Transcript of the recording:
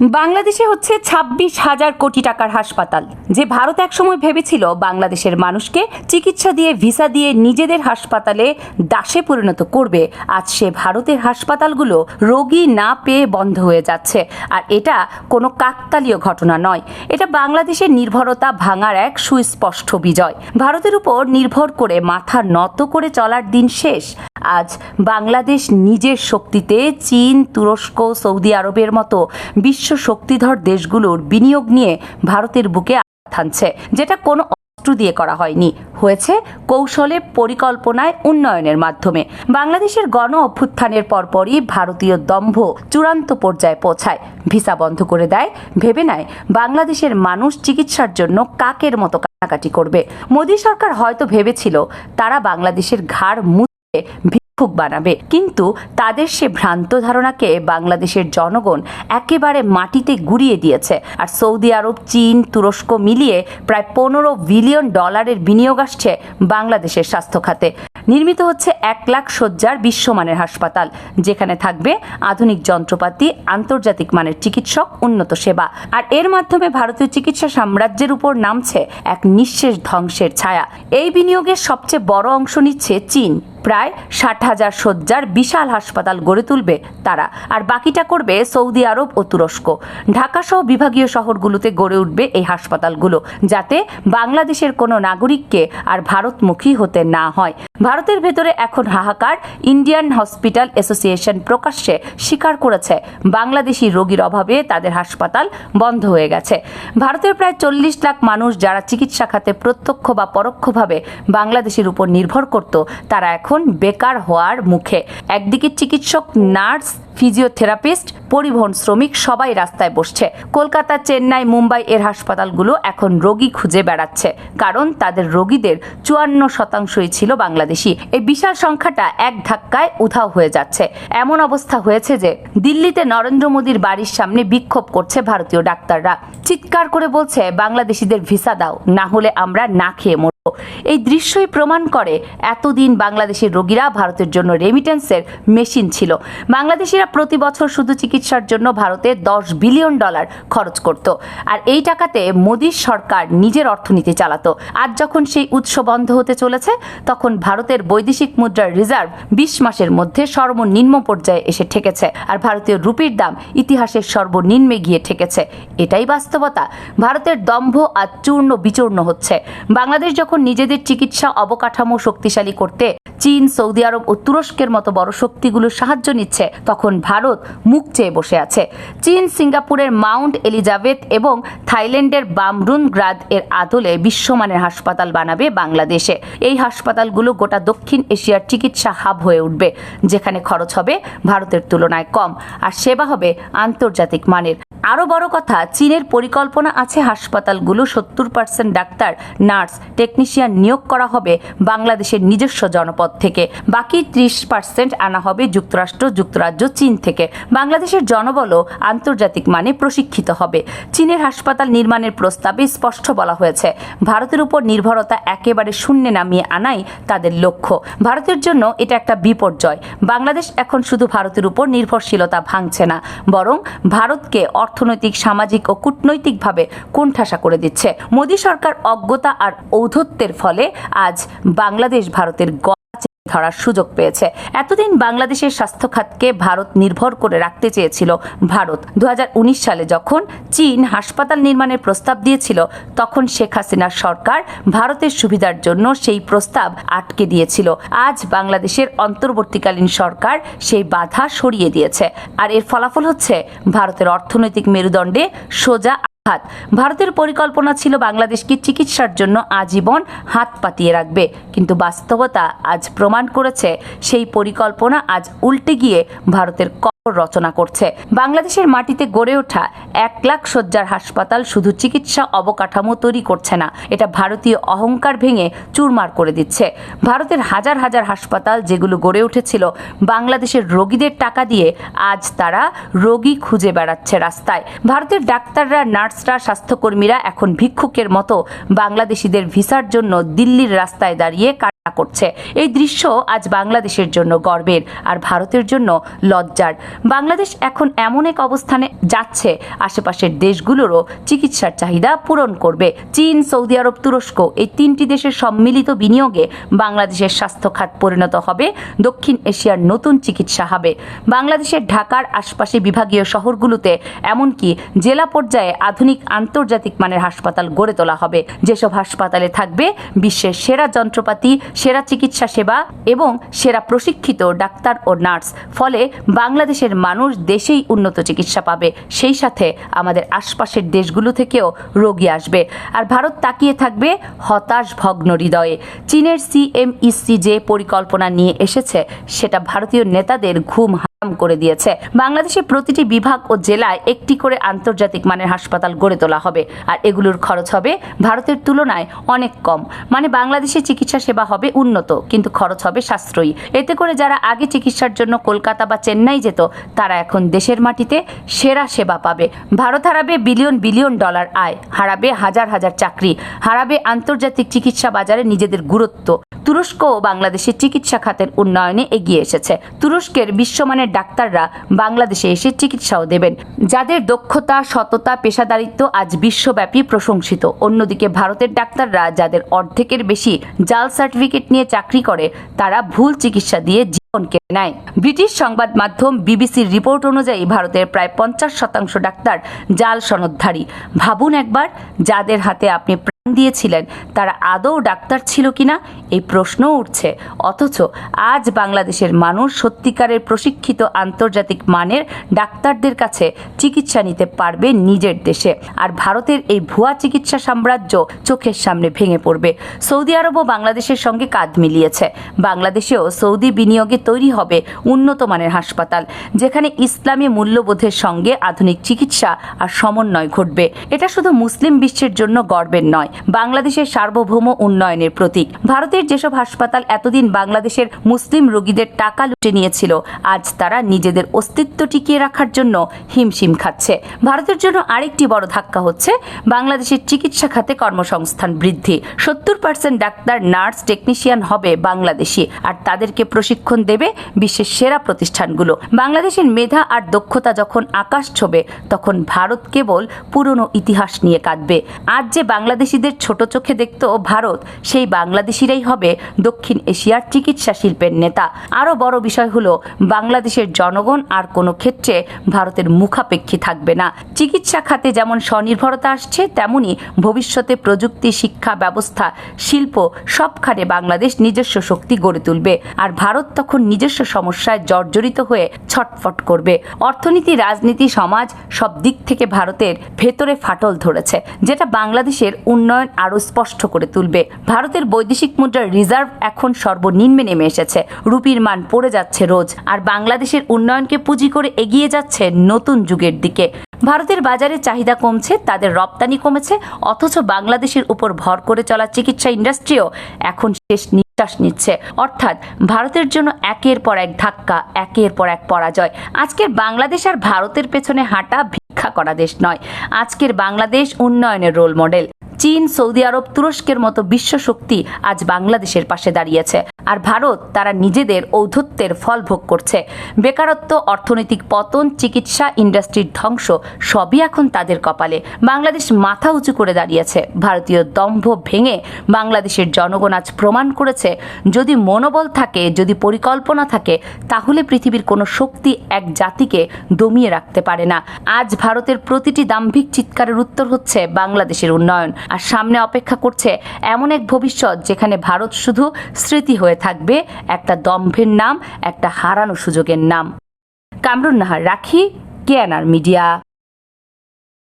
বাংলাদেশে হচ্ছে ছাব্বিশ হাজার কোটি টাকার হাসপাতাল। যে ভারত একসময় ভেবেছিল বাংলাদেশের মানুষকে চিকিৎসা দিয়ে, ভিসা দিয়ে নিজেদের হাসপাতালে দাসে পরিণত করবে, আজ সে ভারতের হাসপাতালগুলো রোগী না পেয়ে বন্ধ হয়ে যাচ্ছে। আর এটা কোনো কাকতালীয় ঘটনা নয়। এটা বাংলাদেশের নির্ভরতা ভাঙার এক সুস্পষ্ট বিজয়। ভারতের উপর নির্ভর করে মাথা নত করে চলার দিন শেষ। আজ বাংলাদেশ নিজের শক্তিতে চীন, তুরস্ক, সৌদি আরবের মতো বিশ্ব শক্তিধর দেশগুলোর বিনিয়োগ নিয়ে ভারতের বুকে থানছে যেটা কোনো অস্ত্র দিয়ে করা হয়নি। হয়েছে কৌশলে, পরিকল্পনায়, উন্নয়নের মাধ্যমে। বাংলাদেশের গণ অভ্যুত্থানের পরপরই ভারতীয় দম্ভ চূড়ান্ত পর্যায়ে পৌঁছায়। ভিসা বন্ধ করে দেয়, ভেবে নেয় বাংলাদেশের মানুষ চিকিৎসার জন্য কাকের মতো কাটাকাটি করবে। মোদী সরকার হয়তো ভেবেছিল, তারা বাংলাদেশের ঘাড় মুছে ভিক্ষুক বানাবে। কিন্তু তাদের সে ভ্রান্ত ধারণাকে বাংলাদেশের জনগণ একেবারে মাটিতে গুড়িয়ে দিয়েছে। আর সৌদি আরব, চীন, তুরস্ক মিলিয়ে প্রায় পনেরো বিলিয়ন ডলারের বিনিয়োগ আসছে বাংলাদেশের স্বাস্থ্য খাতে। নির্মিত হচ্ছে এক লাখ শয্যার বিশ্বমানের হাসপাতাল, যেখানে থাকবে আধুনিক যন্ত্রপাতি, আন্তর্জাতিক মানের চিকিৎসক, উন্নত সেবা। আর এর মাধ্যমে ভারতীয় চিকিৎসা সাম্রাজ্যের উপর নামছে এক নিঃশেষ ধ্বংসের ছায়া। এই বিনিয়োগের সবচেয়ে বড় অংশ নিচ্ছে চীন। প্রায় ষাট হাজার শয্যার বিশাল হাসপাতাল গড়ে তুলবে তারা। আর বাকিটা করবে সৌদি আরব ও তুরস্ক। ঢাকাসহ বিভাগীয় শহরগুলোতে গড়ে উঠবে এই হাসপাতালগুলো যাতে বাংলাদেশের কোনো নাগরিককে আর ভারতমুখী হতে না হয়। ভারতের ভেতরে এখন হাহাকার ইন্ডিয়ান হসপিটাল অ্যাসোসিয়েশন প্রকাশ্যে স্বীকার করেছে। বাংলাদেশি রোগীর অভাবে তাদের হাসপাতাল বন্ধ হয়ে গেছে। ভারতের প্রায় চল্লিশ লাখ মানুষ যারা চিকিৎসা খাতে প্রত্যক্ষ বা পরোক্ষভাবে বাংলাদেশের উপর নির্ভর করত, তারা এখন বেকার হওয়ার মুখে। একদিকে চিকিৎসক, নার্স, ফিজিওথেরাপিস্ট, পরিবহন শ্রমিক সবাই রাস্তায় বসছে। কলকাতা, চেন্নাই, মুম্বাই এর হাসপাতালগুলো এখন রোগী খুঁজে বেড়াচ্ছে। কারণ তাদের রোগীদের চুয়ান্ন শতাংশই ছিল বাংলাদেশি। এই বিশাল সংখ্যাটা এক ধাক্কায় উধাও হয়ে যাচ্ছে। এমন অবস্থা হয়েছে যে দিল্লিতে নরেন্দ্র মোদীর বাড়ির সামনে বিক্ষোভ করছে ভারতীয় ডাক্তাররা। চিৎকার করে বলছে, বাংলাদেশিদের ভিসা দাও, না হলে আমরা না খেয়ে এই দৃশ্যই প্রমাণ করে এতদিন বাংলাদেশের রোগীরা ভারতের জন্য রেমিটেন্সের মেশিন ছিল। বাংলাদেশিরা প্রতি বছর শুধু চিকিৎসার জন্য ভারতে দশ বিলিয়ন ডলার খরচ করত। আর এই টাকাতে মোদীর সরকার নিজের অর্থনীতি চালাতো। আজ যখন সেই উৎস বন্ধ হতে চলেছে, তখন ভারতের বৈদেশিক মুদ্রার রিজার্ভ বিশ মাসের মধ্যে সর্বনিম্ন পর্যায়ে এসে ঠেকেছে। আর ভারতীয় রুপির দাম ইতিহাসের সর্বনিম্নে গিয়ে ঠেকেছে। এটাই বাস্তবতা। ভারতের দম্ভ আর চূর্ণ বিচূর্ণ হচ্ছে। বাংলাদেশ যখন নিজেদের চিকিৎসা অবকাঠামো শক্তিশালী করতে চীন, সৌদি আরব ও তুরস্কের মতো বড় শক্তিগুলো সাহায্য নিচ্ছে, তখন ভারত মুখ চেয়ে বসে আছে। চীন, সিঙ্গাপুরের মাউন্ট এলিজাবেথ এবং থাইল্যান্ডের বামরুন গ্রাদ এর আদলে বিশ্বমানের হাসপাতাল বানাবে বাংলাদেশে। এই হাসপাতালগুলো গোটা দক্ষিণ এশিয়ার চিকিৎসা হাব হয়ে উঠবে, যেখানে খরচ হবে ভারতের তুলনায় কম, আর সেবা হবে আন্তর্জাতিক মানের। আরও বড় কথা, চীনের পরিকল্পনা আছে হাসপাতালগুলো সত্তর পার্সেন্ট ডাক্তার, নার্স, টেকনিশিয়ান নিয়োগ করা হবে বাংলাদেশের নিজস্ব জনপদ থেকে। বাকি ত্রিশ পার্সেন্ট আনা হবে যুক্তরাষ্ট্র, যুক্তরাজ্য, চীন থেকে। বাংলাদেশের জনবলও আন্তর্জাতিক মানে প্রশিক্ষিত হবে। চীনের হাসপাতাল নির্মাণের প্রস্তাবে স্পষ্ট বলা হয়েছে, ভারতের উপর নির্ভরতা একেবারে শূন্যে নামিয়ে আনাই তাদের লক্ষ্য। ভারতের জন্য এটা একটা বিপর্যয়। বাংলাদেশ এখন শুধু ভারতের উপর নির্ভরশীলতা ভাঙছে না, বরং ভারতকে অর্থনৈতিক, সামাজিক ও কূটনৈতিকভাবে কোণঠাসা করে দিচ্ছে। মোদী সরকার অজ্ঞতা আর ঔদ্ধত্যের ফলে আজ বাংলাদেশ ভারতের ধরার সুযোগ পেয়েছে। এতদিন বাংলাদেশের স্বাস্থ্য খাতকে ভারত নির্ভর করে রাখতে চেয়েছিল ভারত। দু সালে যখন চীন হাসপাতাল নির্মাণের প্রস্তাব দিয়েছিল, তখন শেখ হাসিনার সরকার ভারতের সুবিধার জন্য সেই প্রস্তাব আটকে দিয়েছিল। আজ বাংলাদেশের অন্তর্বর্তীকালীন সরকার সেই বাধা সরিয়ে দিয়েছে। আর এর ফলাফল হচ্ছে, ভারতের অর্থনৈতিক মেরুদণ্ডে সোজা হাত। ভারতের পরিকল্পনা ছিল বাংলাদেশকে চিকিৎসার জন্য আজীবন হাত পাতিয়ে রাখবে। কিন্তু বাস্তবতা আজ প্রমাণ করেছে, সেই পরিকল্পনা আজ উল্টে গিয়ে ভারতের রচনা করছে। বাংলাদেশের মাটিতে গড়ে ওঠা এক লাখ শয্যার হাসপাতাল শুধু চিকিৎসা অবকাঠামো তৈরি করছে না, এটা ভারতীয় অহংকার ভেঙে চুরমার করে দিচ্ছে। ভারতের হাজার হাজার হাসপাতাল যেগুলো গড়ে উঠেছিল, বাংলাদেশের রোগীদের টাকা দিয়ে আজ তারা রোগী খুঁজে বেড়াচ্ছে রাস্তায়। ভারতের ডাক্তাররা নার্স নার্সরা স্বাস্থ্যকর্মীরা এখন ভিক্ষুকের মতো বাংলাদেশিদের ভিসার জন্য দিল্লির রাস্তায় দাঁড়িয়ে কান্না করছে। এই দৃশ্য আজ বাংলাদেশের জন্য গর্বের আর ভারতের জন্য লজ্জার। বাংলাদেশ এখন এমন এক অবস্থানে যাচ্ছে, আশেপাশের দেশগুলোরও চিকিৎসার চাহিদা পূরণ করবে। চীন, সৌদি আরব, তুরস্ক এই তিনটি দেশের সম্মিলিত বিনিয়োগে বাংলাদেশের স্বাস্থ্য খাত পরিণত হবে। দক্ষিণ এশিয়ার নতুন চিকিৎসা হবে। বাংলাদেশের ঢাকার আশপাশে বিভাগীয় শহরগুলোতে এমনকি জেলা পর্যায়ে আধুনিক আন্তর্জাতিক মানের হাসপাতাল গড়ে তোলা হবে। যেসব হাসপাতালে থাকবে বিশ্বের সেরা যন্ত্রপাতি, সেরা চিকিৎসা সেবা এবং সেরা প্রশিক্ষিত ডাক্তার ও নার্স। ফলে বাংলাদেশের মানুষ দেশেই উন্নত চিকিৎসা পাবে। সেই সাথে আমাদের আশপাশের দেশগুলো থেকেও রোগী আসবে। আর ভারত তাকিয়ে থাকবে হতাশ ভগ্ন হৃদয়ে। চীনের সিএমইসি যে পরিকল্পনা নিয়ে এসেছে, সেটা ভারতীয় নেতাদের ঘুম করে দিয়েছে। বাংলাদেশে প্রতিটি বিভাগ ও জেলায় একটি করে আন্তর্জাতিক মানের হাসপাতাল গড়ে তোলা হবে। আর এগুলোর খরচ হবে ভারতের তুলনায় অনেক কম। মানে বাংলাদেশে চিকিৎসা সেবা হবে উন্নত, কিন্তু খরচ হবে সাশ্রয়ী। এতে করে যারা আগে চিকিৎসার জন্য কলকাতা বা চেন্নাই যেত, তারা এখন দেশের মাটিতে সেরা সেবা পাবে। ভারত হারাবে বিলিয়ন বিলিয়ন ডলার আয়, হারাবে হাজার হাজার চাকরি, হারাবে আন্তর্জাতিক চিকিৎসা বাজারে নিজেদের গুরুত্ব। তুরস্ক ও বাংলাদেশে চিকিৎসা খাতের উন্নয়নে এগিয়ে এসেছে। তুরস্কের বিশ্বমানের ডাক্তাররা বাংলাদেশে এসে চিকিৎসাও দেবেন। যাদের দক্ষতা, সততা, পেশাদারিত্ব আজ বিশ্বব্যাপী প্রশংসিত। অন্যদিকে ভারতের ডাক্তাররা যাদের অর্ধেকের বেশি জাল সার্টিফিকেট নিয়ে চাকরি করে, তারা ভুল চিকিৎসা দিয়ে জীবনকে নেয় ব্রিটিশ সংবাদ মাধ্যম বিবিসির রিপোর্ট অনুযায়ী ভারতের প্রায় পঞ্চাশ শতাংশ ডাক্তার জাল সনদধারী। ভাবুন একবার, যাদের হাতে আপনি প্রাণ দিয়েছিলেন, তারা আদৌ ডাক্তার ছিল কিনা? এই প্রশ্নও উঠছে। অথচ আজ বাংলাদেশের মানুষ সত্যিকারের প্রশিক্ষিত আন্তর্জাতিক মানের ডাক্তারদের কাছে চিকিৎসা নিতে পারবে নিজের দেশে। আর ভারতের এই ভুয়া চিকিৎসা সাম্রাজ্য চোখের সামনে ভেঙে পড়বে। সৌদি আরবও বাংলাদেশের সঙ্গে কাঁধ মিলিয়েছে। বাংলাদেশেও সৌদি বিনিয়োগে তৈরি হবে উন্নত মানের হাসপাতাল, যেখানে ইসলামী মূল্যবোধের সঙ্গে আধুনিক চিকিৎসা আর সমন্বয় ঘটবে। এটা শুধু মুসলিম বিশ্বের জন্য গর্বের নয়, বাংলাদেশের সার্বভৌম উন্নয়নের প্রতীক। ভারতের যেসব হাসপাতাল এতদিন বাংলাদেশের মুসলিম রোগীদের টাকা লুটে নিয়েছিল, আজ তারা নিজেদের অস্তিত্ব টিকিয়ে রাখার জন্য হিমশিম খাচ্ছে। ভারতের জন্য আরেকটি বড় ধাক্কা হচ্ছে, বাংলাদেশের চিকিৎসা খাতে কর্মসংস্থান বৃদ্ধি। সত্তর পার্সেন্ট ডাক্তার, নার্স, টেকনিশিয়ান হবে বাংলাদেশি, আর তাদেরকে প্রশিক্ষণ দেবে বিশ্বের সেরা প্রতিষ্ঠানগুলো। বাংলাদেশের মেধা আর দক্ষতা যখন আকাশ ছোবে, তখন ভারত কেবল পুরনো ইতিহাস নিয়ে কাঁদবে। আজ যে বাংলাদেশিদের ছোট চোখে দেখত ভারত, সেই বাংলাদেশিরাই হবে দক্ষিণ এশিয়ার চিকিৎসা শিল্পের নেতা। আরও বড় বিষয় হলো, বাংলাদেশের জনগণ আর কোনো ক্ষেত্রে ভারতের মুখাপেক্ষী থাকবে না। চিকিৎসা খাতে যেমন স্বনির্ভরতা আসছে, তেমনি ভবিষ্যতে প্রযুক্তি, শিক্ষা ব্যবস্থা, শিল্প সবখানে বাংলাদেশ নিজস্ব শক্তি গড়ে তুলবে। আর ভারত তখন নিজস্ব সমস্যায় জর্জরিত হয়ে ছটফট করবে। অর্থনীতি, রাজনীতি, সমাজ সব দিক থেকে ভারতের ভেতরে ফাটল ধরেছে, যেটা বাংলাদেশের উন্নয়ন আরও স্পষ্ট করে তুলবে। ভারতের বৈদেশিক মুদ্রার রিজার্ভ এখন সর্বনিম্নে নেমে এসেছে, রুপির মান পড়ে যাচ্ছে রোজ, আর বাংলাদেশের উন্নয়নকে পুঁজি করে এগিয়ে যাচ্ছে নতুন যুগের দিকে। ভারতের বাজারে চাহিদা কমছে, তাদের রপ্তানি কমেছে, অথচ বাংলাদেশের উপর ভর করে চলা চিকিৎসা ইন্ডাস্ট্রিও এখন শেষ নিঃশ্বাস নিচ্ছে। অর্থাৎ ভারতের জন্য একের পর এক ধাক্কা, একের পর এক পরাজয়। আজকের বাংলাদেশ আর ভারতের পেছনে হাঁটা ভিক্ষা করা দেশ নয়। আজকের বাংলাদেশ উন্নয়নের রোল মডেল চীন, সৌদি আরব, তুরস্কের মতো বিশ্ব শক্তি আজ বাংলাদেশের পাশে দাঁড়িয়েছে। আর ভারত তারা নিজেদের ঔদ্ধত্যের ফল ভোগ করছে। বেকারত্ব, অর্থনৈতিক পতন, চিকিৎসা, ইন্ডাস্ট্রির ধ্বংস, সবই এখন তাদের কপালে। বাংলাদেশ মাথা উঁচু করে দাঁড়িয়েছে। ভারতীয় দম্ভ ভেঙে বাংলাদেশের জনগণ আজ প্রমাণ করেছে, যদি মনোবল থাকে, যদি পরিকল্পনা থাকে, তাহলে পৃথিবীর কোনো শক্তি এক জাতিকে দমিয়ে রাখতে পারে না। আজ ভারতের প্রতিটি দাম্ভিক চিৎকারের উত্তর হচ্ছে বাংলাদেশের উন্নয়ন। আর সামনে অপেক্ষা করছে এমন এক ভবিষ্যৎ যেখানে ভারত শুধু স্মৃতি হয়ে থাকবে, একটা দম্ভের নাম, একটা হারানো সুযোগের নাম। কামরুন নাহার, রাখি কেয়ানার মিডিয়া।